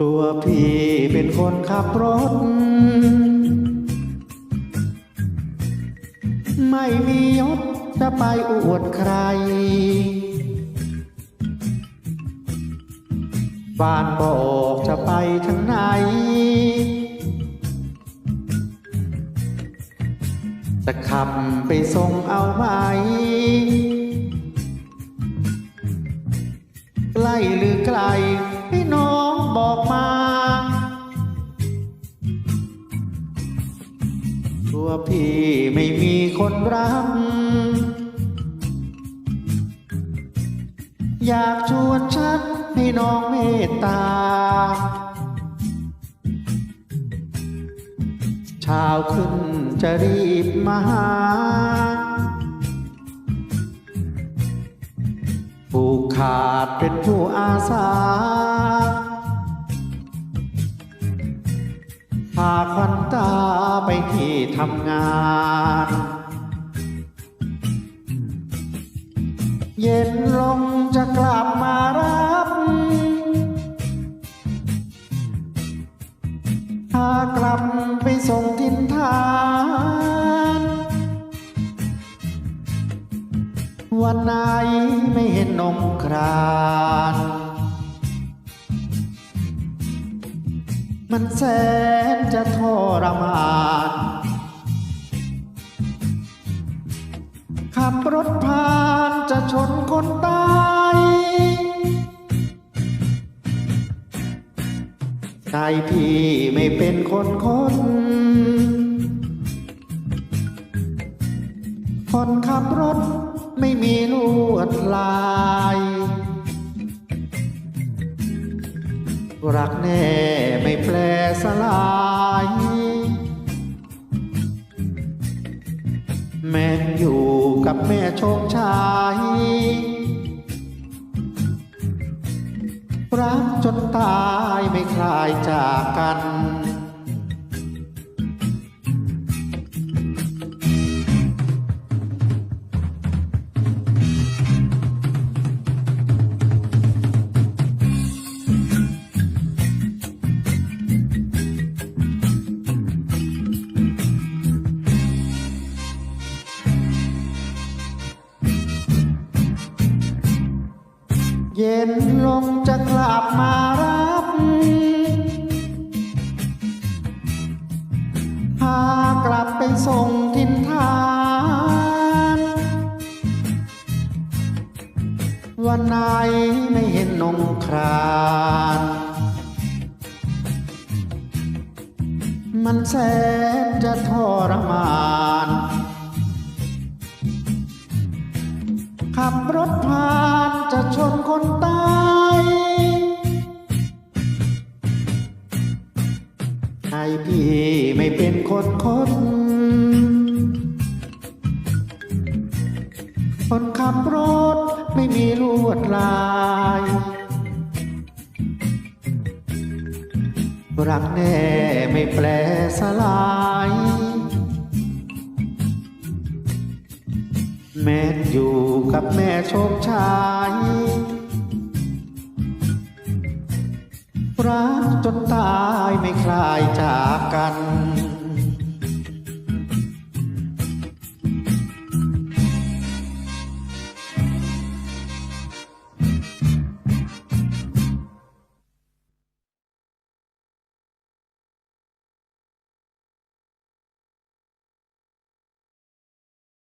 ตัวพี่เป็นคนขับรถ ไม่มียศจะไปอวดใคร บ้านบอกจะไปทางไหน จะขับไปส่งเอาไหมใกล้หรือไกล คนรัก อยากชวนชักให้น้องเมตตาเช้าขึ้นจะรีบมาหาผู้ขาดเป็นผู้อาสาพาควันตาไปที่ทำงาน เย็นลงจะกลับมารับ พากลับไปส่งทินทาน วันไหนไม่เห็นนมครานมันแสนจะทรมานขับรถผ่าน จะชนคนตายใจพี่ไม่เป็นคนคนคนขับรถไม่มีลวดลาย รักแน่ไม่แปลสลาย โชคชายรักจนตายไม่คลายจากกัน เย็นลงจะกลับมารับ พากลับไปส่งทินทาน วันไหนไม่เห็นนงครานมันแสนจะทรมาน ขับรถผ่าน จะชนคนตายให้พี่ไม่เป็นคนคนคนขับรถไม่มีลวดลายรักแน่ไม่แปลสลาย แม่อยู่กับแม่โชคชัยรักจนตายไม่คลายจากกัน